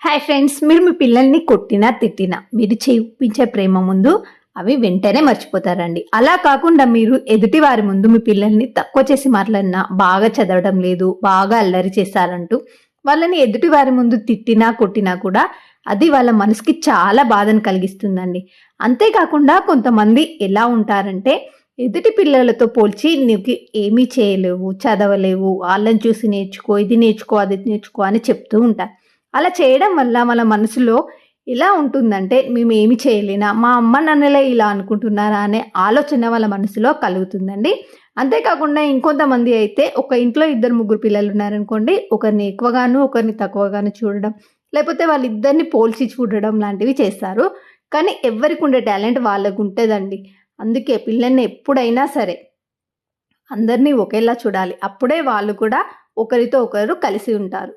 Hi friends మీరు మీ పిల్లల్ని కొట్టినా తిట్టినా మీరు చూపించే ప్రేమ ముందు అవి వెంటనే మర్చిపోతారండి. అలా కాకుండా మీరు ఎదుటి వారి ముందు మీ పిల్లల్ని తక్కువ చేసి మాట్లాడినా బాగా చదవడం లేదు బాగా అల్లరి చేశారంటూ వాళ్ళని ఎదుటి వారి ముందు తిట్టినా కొట్టినా కూడా అది వాళ్ళ మనసుకి చాలా బాధను కలిగిస్తుందండి. అంతేకాకుండా కొంతమంది ఎలా ఉంటారంటే ఎదుటి పిల్లలతో పోల్చి నీకు ఏమీ చేయలేవు చదవలేవు వాళ్ళని చూసి నేర్చుకో ఇది నేర్చుకో అది నేర్చుకో అని చెప్తూ ఉంటారు. అలా చేయడం వల్ల మన మనసులో ఎలా ఉంటుందంటే మేము ఏమి చేయలేనా మా అమ్మ నాన్నలే ఇలా అనుకుంటున్నారా అనే ఆలోచన వాళ్ళ మనసులో కలుగుతుందండి. అంతేకాకుండా ఇంకొంతమంది అయితే ఒక ఇంట్లో ఇద్దరు ముగ్గురు పిల్లలు ఉన్నారనుకోండి ఒకరిని ఎక్కువగాను ఒకరిని తక్కువగాను చూడడం లేకపోతే వాళ్ళిద్దరిని పోల్చి చూడడం లాంటివి చేస్తారు. కానీ ఎవరికి ఉండే టాలెంట్ వాళ్ళకు ఉంటుందండి. అందుకే పిల్లల్ని ఎప్పుడైనా సరే అందరినీ ఒకేలా చూడాలి. అప్పుడే వాళ్ళు కూడా ఒకరితో ఒకరు కలిసి ఉంటారు.